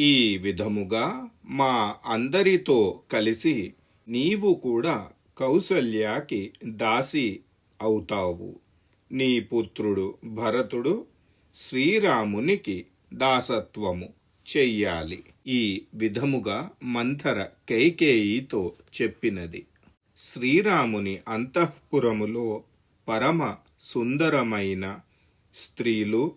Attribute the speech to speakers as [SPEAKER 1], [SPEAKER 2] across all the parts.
[SPEAKER 1] ఈ విధముగా మా అందరితో కలిసి నీవు కూడా కౌసల్యాకి దాసి అవుతావు. నీ పుత్రుడు భరతుడు శ్రీరామునికి దాసత్వము చెయ్యాలి. ఈ విధముగా మంథర కైకేయితో చెప్పినది. శ్రీరాముని అంతఃపురములో పరమ సుందరమైన స్త్రీలు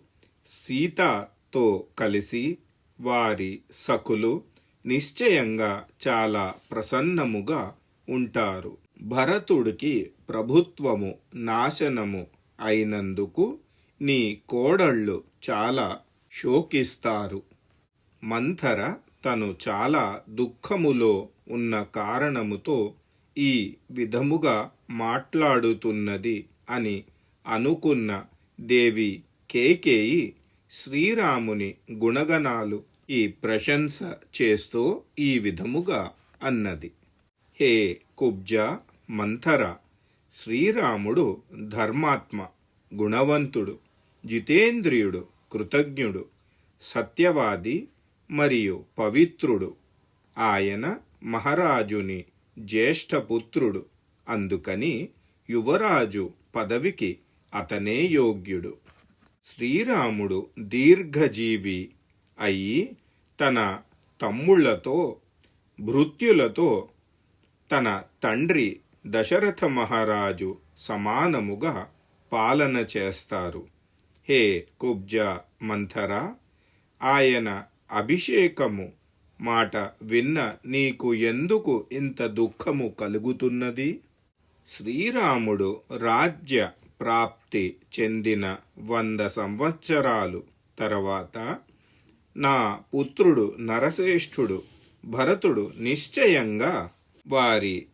[SPEAKER 1] సీతతో కలిసి వారి సకులు నిశ్చయంగా చాలా ప్రసన్నముగా ఉంటారు. భరతుడికి ప్రభుత్వము నాశనము అయినందుకు నీ కోడళ్ళు చాలా శోకిస్తారు. మంథర తను చాలా దుఃఖములో ఉన్న కారణముతో ఈ విధముగా మాట్లాడుతున్నది అని అనుకున్న దేవి కేకేయి శ్రీరాముని గుణగణాలు ఈ ప్రశంస చేస్తూ ఈ విధముగా అన్నది. హే కుబ్జ మంథర శ్రీరాముడు ధర్మాత్మ గుణవంతుడు జితేంద్రియుడు కృతజ్ఞుడు సత్యవాది మరియు పవిత్రుడు. ఆయన మహారాజుని జ్యేష్ఠపుత్రుడు. అందుకని యువరాజు పదవికి అతనే యోగ్యుడు. శ్రీరాముడు దీర్ఘజీవి అయి తన తమ్ముళ్ళతో భృత్యులతో తన తండ్రి దశరథ మహారాజు సమానముగా పాలన చేస్తారు. హే కుబ్జ మంథర ఆయన అభిషేకము మాట విన్న నీకు ఎందుకు ఇంత దుఃఖము కలుగుతున్నది? శ్రీరాముడు రాజ్య ప్రాప్తి చెందిన వంద సంవత్సరాలు. తర్వాత నా పుత్రుడు నరశ్రేష్ఠుడు భరతుడు నిశ్చయంగా వారి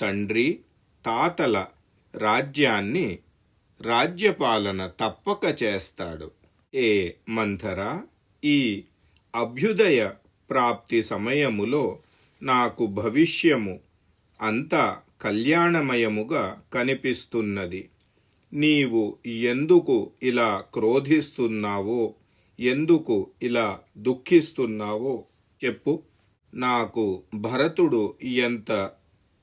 [SPEAKER 1] తండ్రి తాతల రాజ్యాన్ని రాజ్యపాలన తప్పక చేస్తాడు. ఏ మంథర ఈ అభ్యుదయ ప్రాప్తి సమయములో నాకు భవిష్యము అంతా కళ్యాణమయముగా కనిపిస్తున్నది. నీవు ఎందుకు ఇలా క్రోధిస్తున్నావో? ఎందుకు ఇలా దుఃఖిస్తున్నావో? చెప్పు. నాకు భరతుడు ఎంత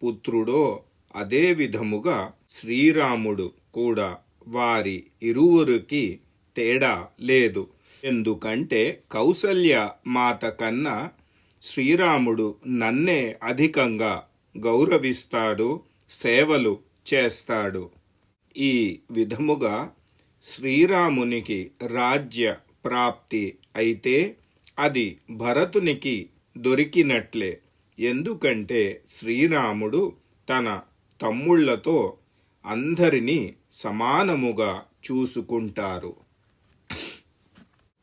[SPEAKER 1] పుత్రుడో అదే విధముగా శ్రీరాముడు కూడా వారి ఇరువురికి తేడా లేదు. ఎందుకంటే కౌసల్య మాత కన్నా శ్రీరాముడు నన్నే అధికంగా గౌరవిస్తాడు సేవలు చేస్తాడు. ఈ విధముగా శ్రీరామునికి రాజ్య ప్రాప్తి అయితే అది భరతునికి దొరికినట్లే. ఎందుకంటే శ్రీరాముడు తన తమ్ముళ్ళతో అందరినీ సమానముగా చూసుకుంటారు.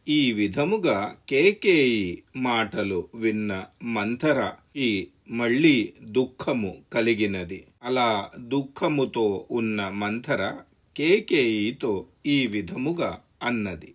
[SPEAKER 1] ఈ విధముగా కేకేయి మాటలు విన్న మంథర ఈ మళ్ళీ దుఃఖము కలిగినది. అలా దుఃఖముతో ఉన్న మంథర కేకేయితో ఈ విధముగా అన్నది.